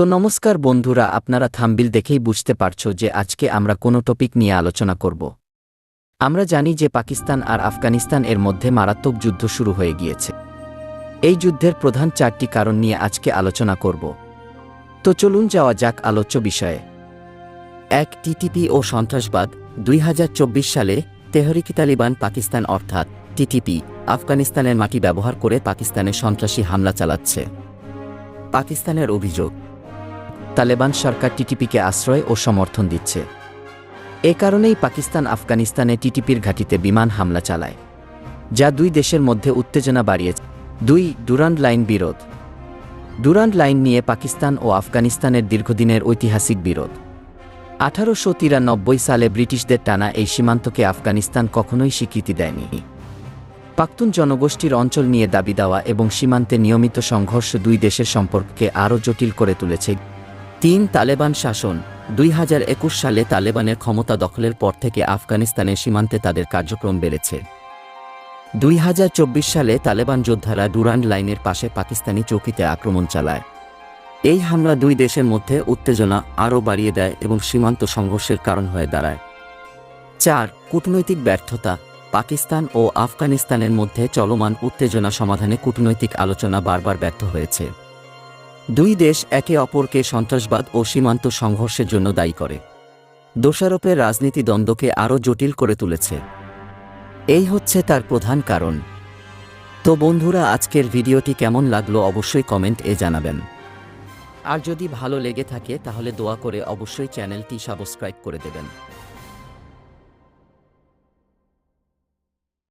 তো নমস্কার বন্ধুরা, আপনারা থাম্বিল দেখেই বুঝতে পারছ যে আজকে আমরা কোনো টপিক নিয়ে আলোচনা করব। আমরা জানি যে পাকিস্তান আর আফগানিস্তান এর মধ্যে মারাত্মক যুদ্ধ শুরু হয়ে গিয়েছে। এই যুদ্ধের প্রধান চারটি কারণ নিয়ে আজকে আলোচনা করব। তো চলুন যাওয়া যাক আলোচ্য বিষয়ে। এক টিটিপি ও সন্ত্রাসবাদ, দুই হাজার চব্বিশ সালে তেহরিকি তালিবান পাকিস্তান অর্থাৎ টিটিপি আফগানিস্তানের মাটি ব্যবহার করে পাকিস্তানে সন্ত্রাসী হামলা চালাচ্ছে। পাকিস্তানের অভিযোগ তালেবান সরকার টিটিপিকে আশ্রয় ও সমর্থন দিচ্ছে। এ কারণেই পাকিস্তান আফগানিস্তানে টিটিপির ঘাঁটিতে বিমান হামলা চালায়, যা দুই দেশের মধ্যে উত্তেজনা বাড়িয়েছে। দুই ডুরান্ড লাইন বিরোধ। ডুরান্ড লাইন নিয়ে পাকিস্তান ও আফগানিস্তানের দীর্ঘদিনের ঐতিহাসিক বিরোধ। আঠারোশো তিরানব্বই সালে ব্রিটিশদের টানা এই সীমান্তকে আফগানিস্তান কখনোই স্বীকৃতি দেয়নি। পাক্তুন জনগোষ্ঠীর অঞ্চল নিয়ে দাবি দেওয়া এবং সীমান্তে নিয়মিত সংঘর্ষ দুই দেশের সম্পর্ককে আরও জটিল করে তুলেছে। তিন তালেবান শাসন, দুই হাজার একুশ সালে তালেবানের ক্ষমতা দখলের পর থেকে আফগানিস্তানের সীমান্তে তাদের কার্যক্রম বেড়েছে। দুই হাজার চব্বিশ সালে তালেবান যোদ্ধারা ডুরান্ড লাইনের পাশে পাকিস্তানি চৌকিতে আক্রমণ চালায়। এই হামলা দুই দেশের মধ্যে উত্তেজনা আরও বাড়িয়ে দেয় এবং সীমান্ত সংঘর্ষের কারণ হয়ে দাঁড়ায়। চার, কূটনৈতিক ব্যর্থতা, পাকিস্তান ও আফগানিস্তানের মধ্যে চলমান উত্তেজনা সমাধানে কূটনৈতিক আলোচনা বারবার ব্যর্থ হয়েছে। দুই দেশ একে অপরকে সন্ত্রাসবাদ ও সীমান্ত সংঘর্ষের জন্য দায়ী করে। দোষারোপের রাজনীতি দ্বন্দ্বকে আরও জটিল করে তুলেছে। এই হচ্ছে তার প্রধান কারণ। তো বন্ধুরা, আজকের ভিডিওটি কেমন লাগল অবশ্যই কমেন্ট এ জানাবেন। আর যদি ভালো লেগে থাকে, তাহলে দোয়া করে অবশ্যই চ্যানেলটি সাবস্ক্রাইব করে দেবেন।